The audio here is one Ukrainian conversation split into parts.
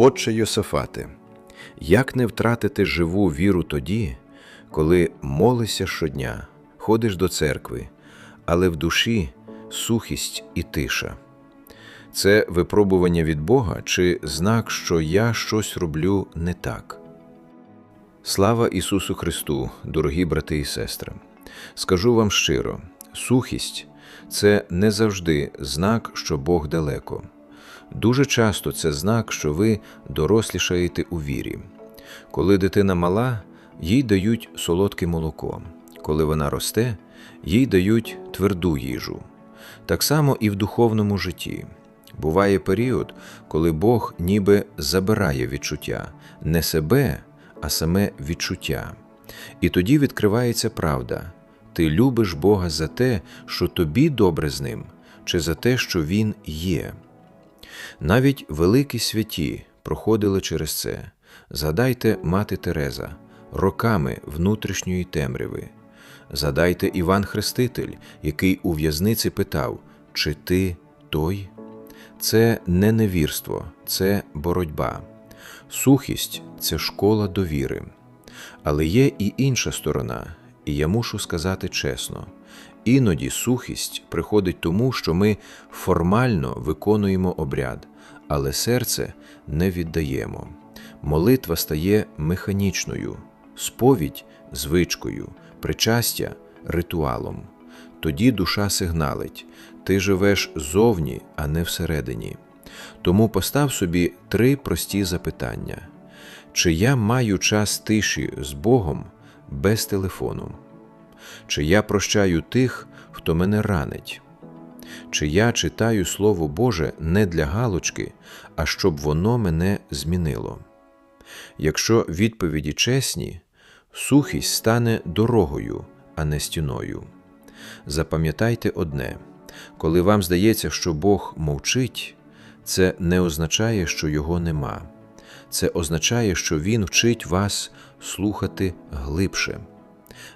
Отче Йосафате, як не втратити живу віру тоді, коли молишся щодня, ходиш до церкви, але в душі сухість і тиша? Це випробування від Бога чи знак, що я щось роблю не так? Слава Ісусу Христу, дорогі брати і сестри! Скажу вам щиро, сухість це не завжди знак, що Бог далеко. Дуже часто це знак, що ви дорослішаєте у вірі. Коли дитина мала, їй дають солодке молоко. Коли вона росте, їй дають тверду їжу. Так само і в духовному житті. Буває період, коли Бог ніби забирає відчуття, не себе, а саме відчуття. І тоді відкривається правда. Ти любиш Бога за те, що тобі добре з ним, чи за те, що Він є. Навіть великі святі проходили через це. Згадайте мати Тереза, роками внутрішньої темряви. Згадайте Іван Хреститель, який у в'язниці питав, чи ти той? Це не невірство, це боротьба. Сухість це школа довіри. Але є і інша сторона, і я мушу сказати чесно: іноді сухість приходить тому, що ми формально виконуємо обряд, але серце не віддаємо. Молитва стає механічною, сповідь звичкою, причастя ритуалом. Тоді душа сигналить, ти живеш зовні, а не всередині. Тому постав собі три прості запитання: чи я маю час тиші з Богом без телефону? Чи я прощаю тих, хто мене ранить? Чи я читаю Слово Боже не для галочки, а щоб воно мене змінило? Якщо відповіді чесні, сухість стане дорогою, а не стіною. Запам'ятайте одне: коли вам здається, що Бог мовчить, це не означає, що його нема. Це означає, що Він вчить вас слухати глибше.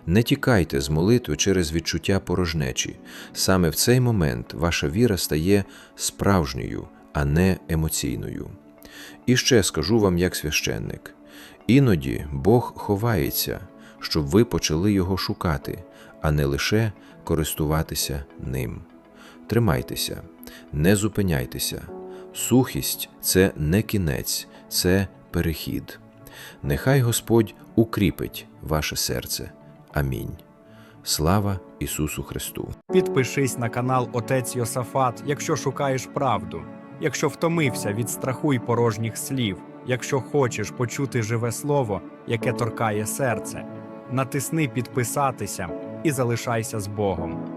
Не тікайте з молитви через відчуття порожнечі. Саме в цей момент ваша віра стає справжньою, а не емоційною. І ще скажу вам як священник: іноді Бог ховається, щоб ви почали його шукати, а не лише користуватися ним. Тримайтеся, не зупиняйтеся. Сухість це не кінець, це перехід. Нехай Господь укріпить ваше серце. Амінь. Слава Ісусу Христу! Підпишись на канал Отець Йосафат, якщо шукаєш правду, якщо втомився від страху й порожніх слів, якщо хочеш почути живе слово, яке торкає серце. Натисни підписатися і залишайся з Богом.